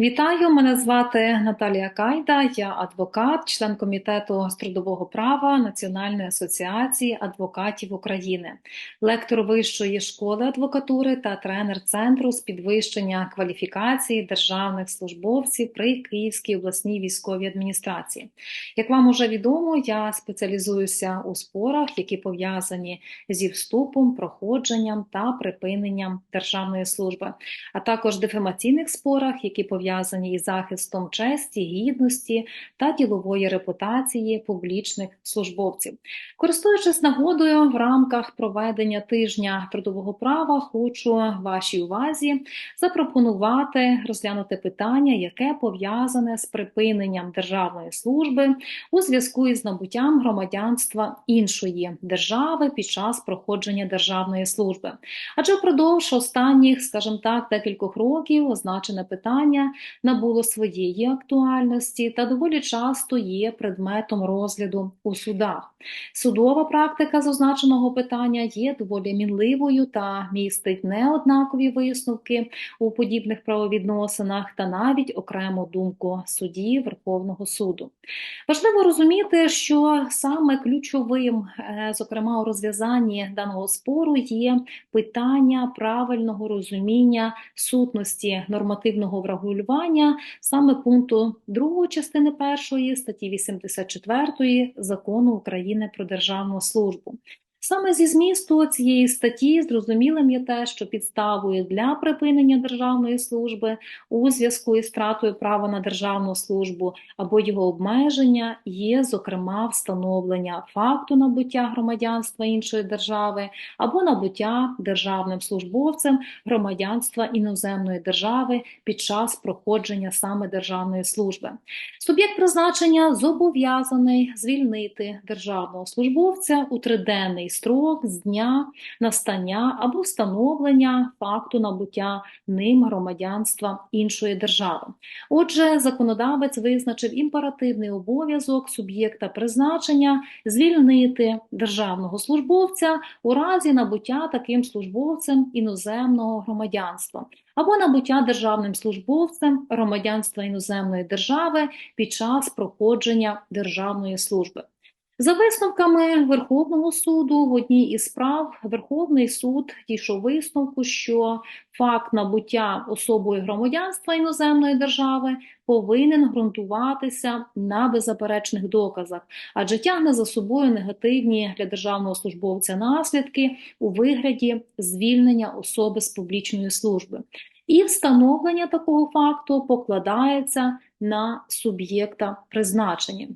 Вітаю, мене звати Наталія Кайда, я адвокат, член комітету з трудового права Національної асоціації адвокатів України, лектор Вищої школи адвокатури та тренер центру з підвищення кваліфікації державних службовців при Київській обласній військовій адміністрації. Як вам уже відомо, я спеціалізуюся у спорах, які пов'язані зі вступом, проходженням та припиненням державної служби, а також дефамаційних спорах, які пов'язані із захистом честі, гідності та ділової репутації публічних службовців. Користуючись нагодою в рамках проведення тижня трудового права, хочу вашій увазі запропонувати розглянути питання, яке пов'язане з припиненням державної служби у зв'язку із набуттям громадянства іншої держави під час проходження державної служби. Адже впродовж останніх, скажімо так, декількох років означене питання набуло своєї актуальності та доволі часто є предметом розгляду у судах. Судова практика з означеного питання є доволі мінливою та містить неоднакові висновки у подібних правовідносинах та навіть окрему думку судді Верховного суду. Важливо розуміти, що саме ключовим, е, зокрема у розв'язанні даного спору, є питання правильного розуміння сутності нормативного врегулювання саме пункту 2 частини 1 статті 84 закону України про державну службу. Саме зі змісту цієї статті зрозумілим є те, що підставою для припинення державної служби у зв'язку із втратою права на державну службу або його обмеження є, зокрема, встановлення факту набуття громадянства іншої держави або набуття державним службовцем громадянства іноземної держави під час проходження саме державної служби. Суб'єкт призначення зобов'язаний звільнити державного службовця у триденний строк з дня настання або встановлення факту набуття ним громадянства іншої держави. Отже, законодавець визначив імперативний обов'язок суб'єкта призначення звільнити державного службовця у разі набуття таким службовцем іноземного громадянства. Або набуття державним службовцем громадянства іноземної держави під час проходження державної служби. За висновками Верховного суду в одній із справ Верховний суд дійшов висновку, що факт набуття особою громадянства іноземної держави повинен ґрунтуватися на беззаперечних доказах, адже тягне за собою негативні для державного службовця наслідки у вигляді звільнення особи з публічної служби. І встановлення такого факту покладається на суб'єкта призначення.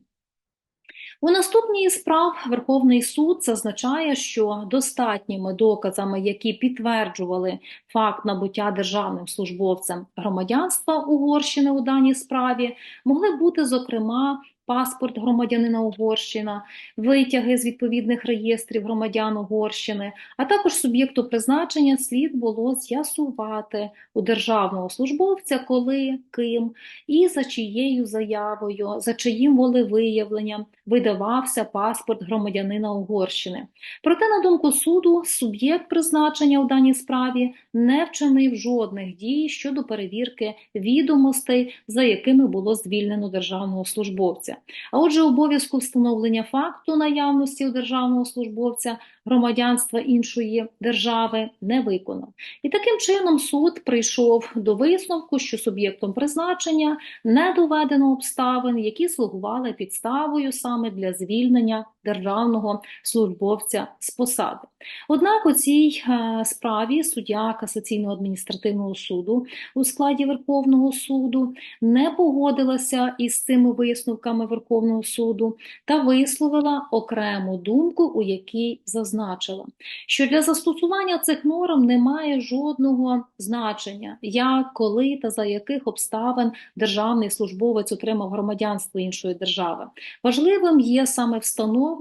У наступній справ Верховний суд зазначає, що достатніми доказами, які підтверджували факт набуття державним службовцем громадянства Угорщини у даній справі, могли бути зокрема паспорт громадянина Угорщина, витяги з відповідних реєстрів громадян Угорщини, а також суб'єкту призначення слід було з'ясувати у державного службовця, коли, ким і за чиєю заявою, за чиїм волевиявленням видавався паспорт громадянина Угорщини. Проте, на думку суду, суб'єкт призначення у даній справі не вчинив жодних дій щодо перевірки відомостей, за якими було звільнено державного службовця. А отже, обов'язку встановлення факту наявності у державного службовця громадянства іншої держави не виконав. І таким чином суд прийшов до висновку, що суб'єктом призначення не доведено обставин, які слугували підставою саме для звільнення державного службовця з посади. Однак у цій е, справі суддя касаційного адміністративного суду у складі Верховного суду не погодилася із цими висновками Верховного суду та висловила окрему думку, у якій зазначила, що для застосування цих норм немає жодного значення, як, коли та за яких обставин державний службовець отримав громадянство іншої держави. Важливим є саме встановлення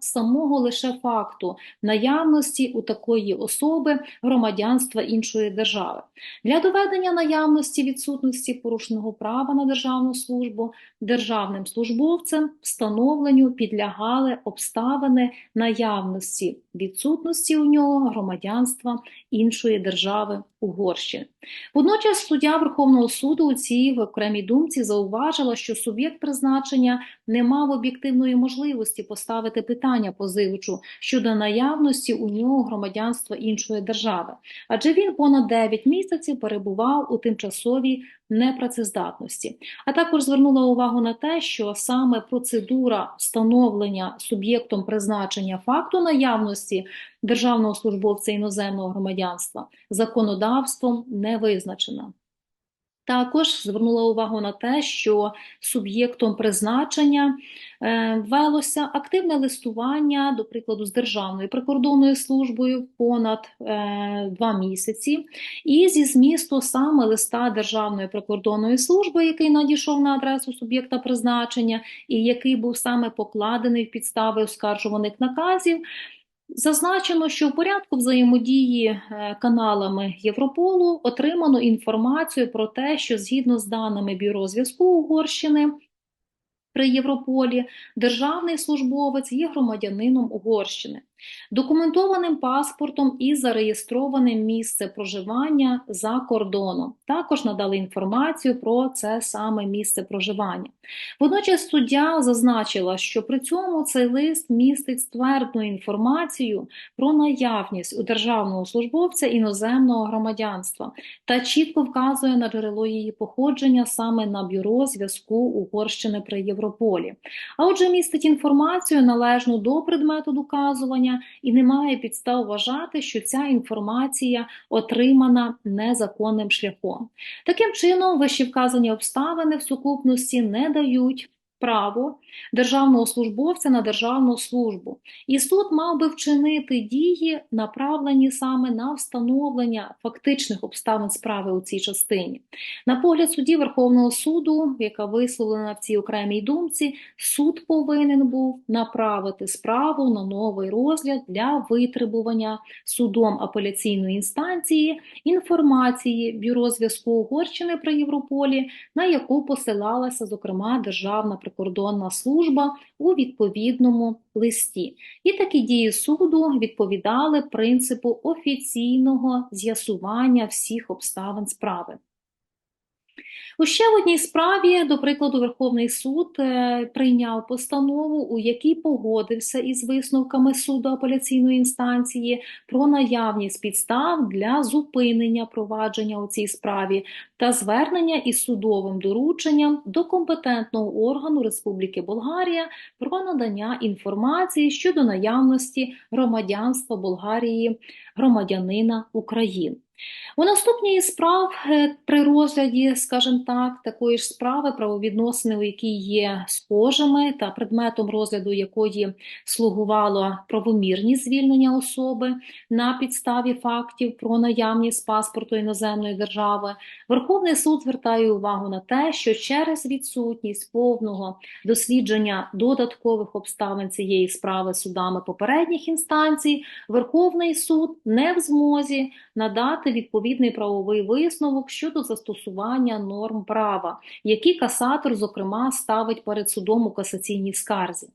самого лише факту наявності у такої особи громадянства іншої держави. Для доведення наявності відсутності порушеного права на державну службу державним службовцем встановленню підлягали обставини наявності відсутності у нього громадянства іншої держави Угорщини. Водночас суддя Верховного суду у цій окремій думці зауважила, що суб'єкт призначення не мав об'єктивної можливості поставити питання позивачу щодо наявності у нього громадянства іншої держави, адже він понад 9 місяців перебував у тимчасовій непрацездатності. А також звернула увагу на те, що саме процедура встановлення суб'єктом призначення факту наявності державного службовця іноземного громадянства законодавством не визначена. Також звернула увагу на те, що суб'єктом призначення е, велося активне листування, до прикладу, з Державною прикордонною службою понад е, два місяці, і зі змісту саме листа Державної прикордонної служби, який надійшов на адресу суб'єкта призначення, і який був саме покладений в підстави оскаржуваних наказів. Зазначено, що в порядку взаємодії е, каналами Європолу отримано інформацію про те, що згідно з даними Бюро зв'язку Угорщини при Європолі, державний службовець є громадянином Угорщини, документованим паспортом і зареєстрованим місце проживання за кордоном. Також надали інформацію про це саме місце проживання. Водночас суддя зазначила, що при цьому цей лист містить ствердну інформацію про наявність у державного службовця іноземного громадянства та чітко вказує на джерело її походження саме на бюро зв'язку Угорщини при Європолі. А отже, містить інформацію належну до предмету доказування і немає підстав вважати, що ця інформація отримана незаконним шляхом. Таким чином, вищі вказані обставини в сукупності не дають право державного службовця на державну службу. І суд мав би вчинити дії, направлені саме на встановлення фактичних обставин справи у цій частині. На погляд судді Верховного суду, яка висловлена в цій окремій думці, суд повинен був направити справу на новий розгляд для витребування судом апеляційної інстанції інформації Бюро зв'язку Угорщини при Європолі, на яку посилалася, зокрема, Державна прикордонна служба у відповідному листі. І такі дії суду відповідали принципу офіційного з'ясування всіх обставин справи. У ще в одній справі, до прикладу, Верховний суд е, прийняв постанову, у якій погодився із висновками суду апеляційної інстанції про наявність підстав для зупинення провадження у цій справі та звернення із судовим дорученням до компетентного органу Республіки Болгарія про надання інформації щодо наявності громадянства Болгарії громадянина України. У наступній справ е, при розгляді, скажімо так, такої ж справи, правовідносини, у якій є схожими та предметом розгляду якої слугувало правомірність звільнення особи на підставі фактів про наявність паспорту іноземної держави, Верховний суд звертає увагу на те, що через відсутність повного дослідження додаткових обставин цієї справи судами попередніх інстанцій, Верховний суд не в змозі надати відповідний правовий висновок щодо застосування норм права, які касатор, зокрема, ставить перед судом у касаційній скарзі.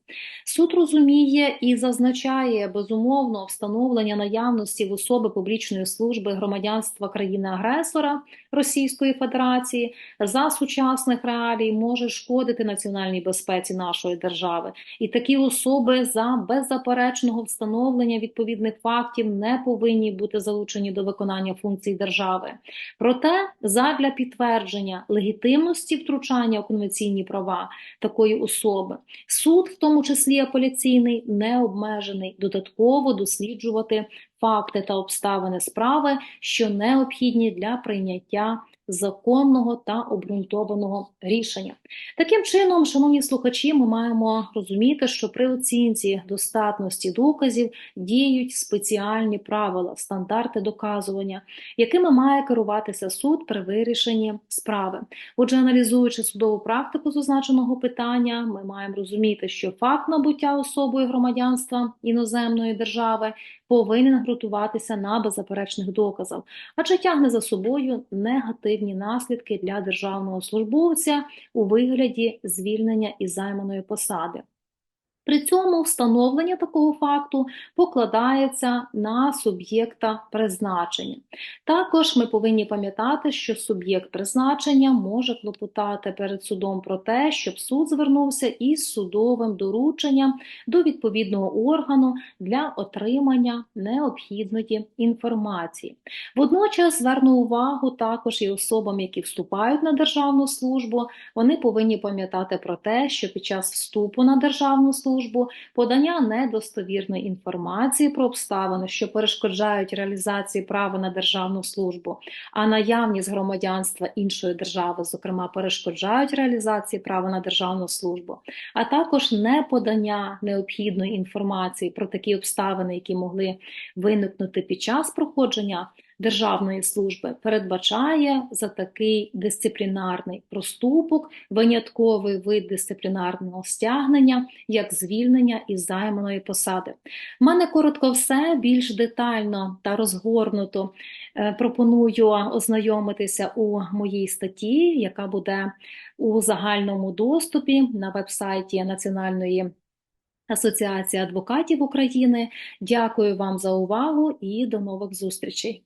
Суд розуміє і зазначає безумовно встановлення наявності в особи публічної служби громадянства країни-агресора Російської Федерації за сучасних реалій може шкодити національній безпеці нашої держави, і такі особи за беззаперечного встановлення відповідних фактів не повинні бути залучені до виконання функцій держави. Проте, задля підтвердження легітимності втручання у конвенційні права такої особи, суд, в тому числі апеляційний, не обмежений додатково досліджувати факти та обставини справи, що необхідні для прийняття законного та обґрунтованого рішення. Таким чином, шановні слухачі, ми маємо розуміти, що при оцінці достатності доказів діють спеціальні правила, стандарти доказування, якими має керуватися суд при вирішенні справи. Отже, аналізуючи судову практику з означеного питання, ми маємо розуміти, що факт набуття особою громадянства іноземної держави повинен ґрунтуватися на беззаперечних доказах, адже тягне за собою негативні наслідки для державного службовця у вигляді звільнення із займаної посади. При цьому встановлення такого факту покладається на суб'єкта призначення. Також ми повинні пам'ятати, що суб'єкт призначення може клопотати перед судом про те, щоб суд звернувся із судовим дорученням до відповідного органу для отримання необхідної інформації. Водночас зверну увагу також і особам, які вступають на державну службу, вони повинні пам'ятати про те, що під час вступу на державну службу подання недостовірної інформації про обставини, що перешкоджають реалізації права на державну службу, а наявність громадянства іншої держави, зокрема, перешкоджають реалізації права на державну службу, а також неподання необхідної інформації про такі обставини, які могли виникнути під час проходження державної служби, передбачає за такий дисциплінарний проступок винятковий вид дисциплінарного стягнення, як звільнення із займаної посади. В мене коротко все, більш детально та розгорнуто е, пропоную ознайомитися у моїй статті, яка буде у загальному доступі на вебсайті Національної Асоціації адвокатів України. Дякую вам за увагу і до нових зустрічей.